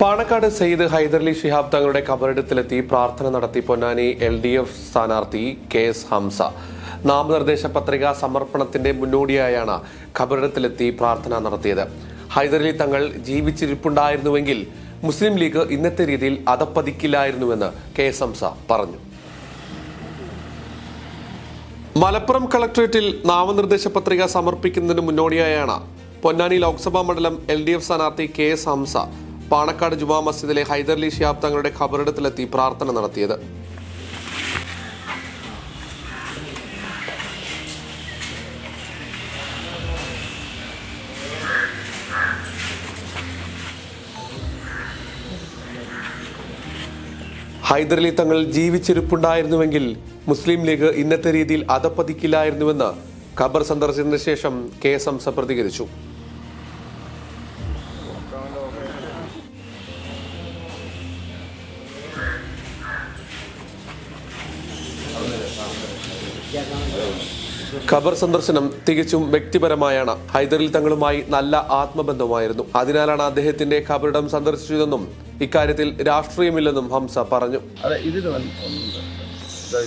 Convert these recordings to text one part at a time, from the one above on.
പാണക്കാട് സെയ്ദ് ഹൈദർലി ശിഹാബ് തങ്ങളുടെ കബറിടത്തിലെത്തി പ്രാർത്ഥന നടത്തി പൊന്നാനി എൽ ഡി എഫ് സ്ഥാനാർത്ഥി കെ എസ് ഹംസ. നാമനിർദ്ദേശ പത്രിക സമർപ്പണത്തിന്റെ മുന്നോടിയായാണ് ഖബറിടത്തിലെത്തി പ്രാർത്ഥന നടത്തിയത്. ഹൈദരലി തങ്ങൾ ജീവിച്ചിരിപ്പുണ്ടായിരുന്നുവെങ്കിൽ മുസ്ലിം ലീഗ് ഇന്നത്തെ രീതിയിൽ അതപ്പതിക്കില്ലായിരുന്നുവെന്ന് കെ എസ് ഹംസ പറഞ്ഞു. മലപ്പുറം കളക്ടറേറ്റിൽ നാമനിർദ്ദേശ പത്രിക സമർപ്പിക്കുന്നതിന് മുന്നോടിയായാണ് പൊന്നാനി ലോക്സഭാ മണ്ഡലം എൽ ഡി എഫ് സ്ഥാനാർത്ഥി കെ എസ് ഹംസ പാണക്കാട് ജുമാ മസ്ജിദിലെ ഹൈദർലി ഷിയാബ് തങ്ങളുടെ ഖബറിടത്തിലെത്തി പ്രാർത്ഥന നടത്തിയത്. ഹൈദരലി തങ്ങൾ ജീവിച്ചിരിപ്പുണ്ടായിരുന്നുവെങ്കിൽ മുസ്ലിം ലീഗ് ഇന്നത്തെ രീതിയിൽ അതപ്പതിക്കില്ലായിരുന്നുവെന്ന് ഖബർ സന്ദർശനത്തിന് ശേഷം കെ എസ് പ്രതികരിച്ചു. ഖബർ സന്ദർശനം തികച്ചും വ്യക്തിപരമായാണ്. ഹൈദറിൽ തങ്ങളുമായി നല്ല ആത്മബന്ധമായിരുന്നു അതിനാലാണ് അദ്ദേഹത്തിന്റെ ഖബറിടം സന്ദർശിച്ചതെന്നും ഇക്കാര്യത്തിൽ രാഷ്ട്രീയമില്ലെന്നും ഹംസ പറഞ്ഞു. അതെ ഇതിന്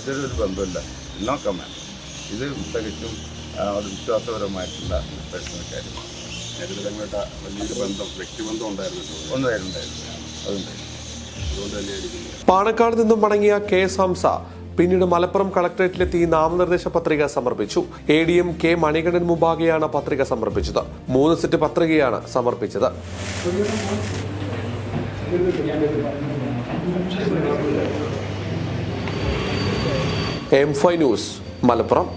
ഇതിലൊരു ബന്ധമില്ല. നോക്കാം വേണം ഇത് തികച്ചും ഒരു വിശ്വാസപരമായിട്ടുള്ള പേഴ്സണൽ കാര്യമാണ് നേരത്തെ തങ്ങളുടെ വലിയൊരു ബന്ധം വ്യക്തിബന്ധം ഉണ്ടായിരുന്നു ഒന്നായിരുന്നു അതുണ്ടായിരുന്നു. അതുകൊണ്ട് തന്നെയായിരിക്കും പാണക്കാട് നിന്നും മടങ്ങിയ കെ എസ് ഹംസ പിന്നീട് മലപ്പുറം കളക്ടറേറ്റിലെത്തി നാമനിർദ്ദേശ പത്രിക സമർപ്പിച്ചു. A D M K Manikandan മുമ്പാകെയാണ് പത്രിക സമർപ്പിച്ചത്. മൂന്ന് സെറ്റ് പത്രികയാണ് സമർപ്പിച്ചത്. M five news Malappuram.